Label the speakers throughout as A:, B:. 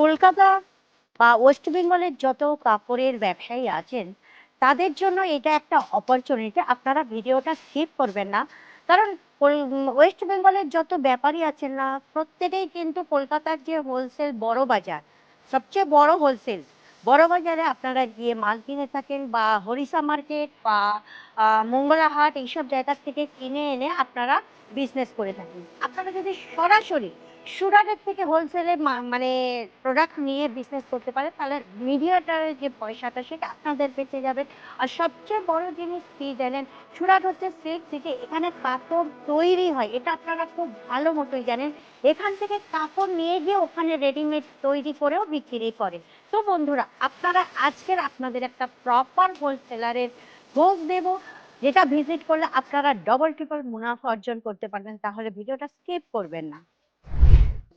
A: কলকাতা বা ওয়েস্ট বেঙ্গলের যত কাপড়ের ব্যবসায়ী আছেন, তাদের জন্য এটা একটা অপরচুনিটি আপনারা ভিডিওটা স্কিপ করবেন না। কারণ ওয়েস্ট বেঙ্গলের যত ব্যাপারী আছেন না, প্রত্যেকেই কিন্তু কলকাতার যে হোলসেল বড় বাজার, সবচেয়ে বড় হোলসেল বড় বাজারে আপনারা গিয়ে মাল কিনে থাকেন বা হরিষা মার্কেট বা মঙ্গলাহাট এইসব জায়গা থেকে কিনে এনে আপনারা বিজনেস করে থাকেন। আপনারা যদি সরাসরি সুরাটের থেকে হোলসেলে মানে প্রোডাক্ট নিয়ে বিজনেস করতে পারে, তাহলে মিডিয়াটার যে পয়সাটা সেটা আপনাদের বেঁচে যাবে। আর সবচেয়ে বড় জিনিস কি জানেন, সুরাট হচ্ছে সিল্ক সিটি এখানে কাপড় তৈরি হয়, এটা আপনারা খুব ভালো মতোই জানেন। এখান থেকে কাপড় নিয়ে গিয়ে ওখানে রেডিমেড তৈরি করেও বিক্রি করে। তো বন্ধুরা, আপনারা আজকের আপনাদের একটা প্রপার হোলসেলারের ভোগ দেব, যেটা ভিজিট করলে আপনারা ডবল ট্রিপল মুনাফা অর্জন করতে পারবেন, তাহলে ভিডিওটা স্কিপ করবেন না।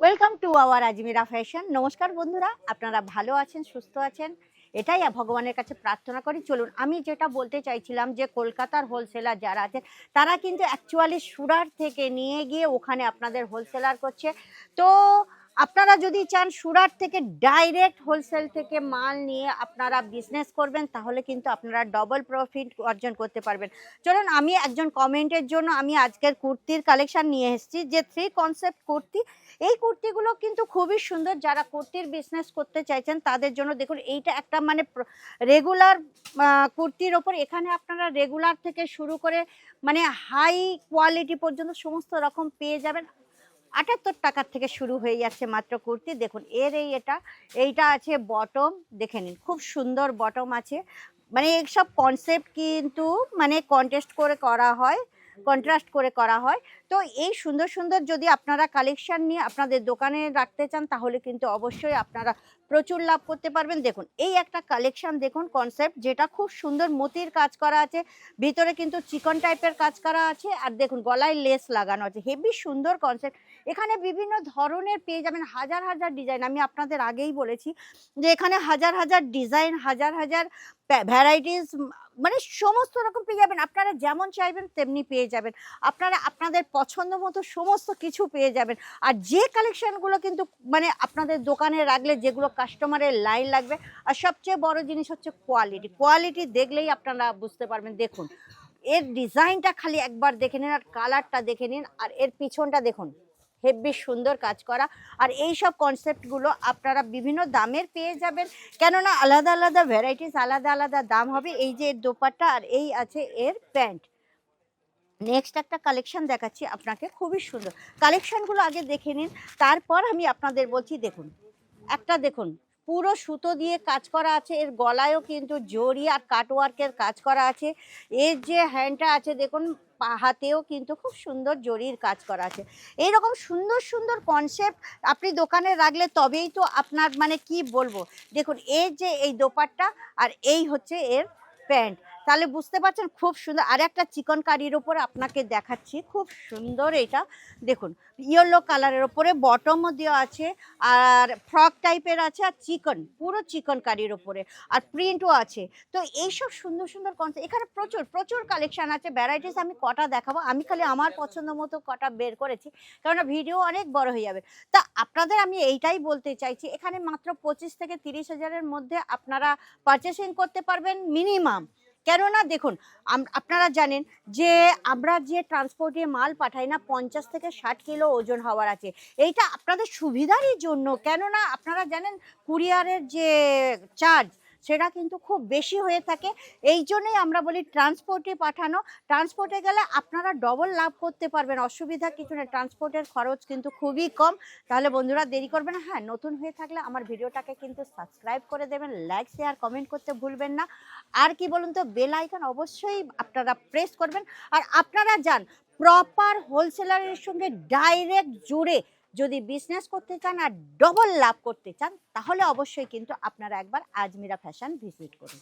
A: Welcome to our Ajmira fashion নমস্কার বন্ধুরা, আপনারা ভালো আছেন, সুস্থ আছেন? এটাই ভগবানের কাছে প্রার্থনা করি। চলুন, আমি যেটা বলতে চাইছিলাম যে, কলকাতার হোলসেলার যারা আছে তারা কিন্তু অ্যাকচুয়ালি সুরার থেকে নিয়ে গিয়ে ওখানে আপনাদের হোলসেলার করছে। তো আপনারা যদি চান সুরাট থেকে ডাইরেক্ট হোলসেল থেকে মাল নিয়ে আপনারা বিজনেস করবেন, তাহলে কিন্তু আপনারা ডবল প্রফিট অর্জন করতে পারবেন। চলুন, আমি একজন কমেন্টের জন্য আমি আজকের কুর্তির কালেকশন নিয়ে এসেছি, যে থ্রি কনসেপ্ট কুর্তি। এই কুর্তিগুলো কিন্তু খুবই সুন্দর, যারা কুর্তির বিজনেস করতে চাইছেন, তাদের জন্য দেখুন, এইটা একটা মানে রেগুলার কুর্তির ওপর, এখানে আপনারা রেগুলার থেকে শুরু করে মানে হাই কোয়ালিটি পর্যন্ত সমস্ত রকম পেয়ে যাবেন। আটাত্তর টাকার থেকে শুরু হয়ে যাচ্ছে মাত্র কুর্তি। দেখুন, এর এই এটা, এইটা আছে বটম দেখে নিন, খুব সুন্দর বটম আছে। মানে এইসব কনসেপ্ট কিন্তু মানে কন্টেস্ট করে করা হয় কন্ট্রাস্ট করে করা হয়। তো এই সুন্দর সুন্দর যদি আপনারা কালেকশান নিয়ে আপনাদের দোকানে রাখতে চান, তাহলে কিন্তু অবশ্যই আপনারা প্রচুর লাভ করতে পারবেন। দেখুন, এই একটা কালেকশান দেখুন কনসেপ্ট যেটা খুব সুন্দর মতির কাজ করা আছে, ভিতরে কিন্তু চিকন টাইপের কাজ করা আছে, আর দেখুন গলায় লেস লাগানো আছে। হেভি সুন্দর কনসেপ্ট এখানে বিভিন্ন ধরনের পেয়ে যাবেন, হাজার হাজার ডিজাইন আমি আপনাদের আগেই বলেছি যে এখানে হাজার হাজার ডিজাইন হাজার হাজার ভ্যারাইটিস মানে সমস্ত রকম পেয়ে যাবেন। আপনারা যেমন চাইবেন, তেমনি পেয়ে যাবেন। আপনারা আপনাদের পছন্দ মতো সমস্ত কিছু পেয়ে যাবেন। আর যে কালেকশানগুলো কিন্তু মানে আপনাদের দোকানে রাখলে যেগুলো কাস্টমারের লাইন লাগবে। আর সবচেয়ে বড় জিনিস হচ্ছে কোয়ালিটি কোয়ালিটি দেখলেই আপনারা বুঝতে পারবেন। দেখুন, এর ডিজাইনটা খালি একবার দেখে নিন, আর কালারটা দেখে নিন, আর এর পিছনটা দেখুন। হেব্বি সুন্দর কাজ করা। আর এই সব কনসেপ্টগুলো আপনারা বিভিন্ন দামের পেয়ে যাবেন। কেননা আলাদা আলাদা ভ্যারাইটিস আলাদা আলাদা দাম হবে। এই যে এর দোপাট্টা আর এই আছে এর প্যান্ট। নেক্সট একটা কালেকশন দেখাচ্ছি আপনাকে, খুবই সুন্দর। কালেকশানগুলো আগে দেখে নিন, তারপর আমি আপনাদের বলছি, দেখুন, একটা দেখুন, পুরো সুতো দিয়ে কাজ করা আছে, এর গলায়ও কিন্তু জড়ি আর কাটওয়ার্কের কাজ করা আছে। এর যে হ্যান্ডটা আছে, দেখুন হাতেও কিন্তু খুব সুন্দর জরির কাজ করা আছে। এইরকম সুন্দর সুন্দর কনসেপ্ট আপনি দোকানে রাখলে তবেই তো আপনার মানে কি বলব? দেখুন এর যে এই দোপাট্টা আর এই হচ্ছে এর প্যান্ট। তাহলে বুঝতে পারছেন, খুব সুন্দর। আর একটা চিকন কারির ওপরে আপনাকে দেখাচ্ছি, খুব সুন্দর এটা। দেখুন, ইয়েলো কালারের ওপরে বটমও দেওয়া আছে, আর ফ্রক টাইপের আছে, আর চিকন, পুরো চিকন কারির ওপরে, আর প্রিন্টও আছে। তো এইসব সুন্দর সুন্দর কনসেপ্ট এখানে প্রচুর প্রচুর কালেকশান আছে ভ্যারাইটিস আমি কটা দেখাবো, আমি খালি আমার পছন্দ মতো কটা বের করেছি, কেননা ভিডিও অনেক বড় হয়ে যাবে। তা আপনাদের আমি এইটাই বলতে চাইছি, এখানে মাত্র পঁচিশ থেকে তিরিশ হাজারের মধ্যে আপনারা পারচেসিং করতে পারবেন মিনিমাম কেননা দেখুন আপনারা জানেন যে আমরা যে ট্রান্সপোর্টে মাল পাঠাই না, পঞ্চাশ থেকে ষাট কিলো ওজন হওয়ার আছে। এইটা আপনাদের সুবিধারই জন্য। কেননা আপনারা জানেন কুরিয়ারের যে চার্জ সেটা কিন্তু খুব বেশি হয়ে থাকে। এই জন্যই আমরা বলি ট্রান্সপোর্টে পাঠানো। ট্রান্সপোর্টে গেলে আপনারা ডবল লাভ করতে পারবেন, অসুবিধা কিছু নেই। ট্রান্সপোর্টের খরচ কিন্তু খুবই কম। তাহলে বন্ধুরা দেরি করবেন না। হ্যাঁ নতুন হয়ে থাকলে আমার ভিডিওটাকে কিন্তু সাবস্ক্রাইব করে দেবেন লাইক শেয়ার কমেন্ট করতে ভুলবেন না। আর কি বলুন তো বেল আইকন অবশ্যই আপনারা প্রেস করবেন। আর আপনারা যান প্রপার হোলসেলারের সঙ্গে ডাইরেক্ট জুড়ে যদি বিজনেস করতে চান আর ডবল লাভ করতে চান, তাহলে অবশ্যই কিন্তু আপনারা একবার আজমিরা ফ্যাশন ভিজিট করুন।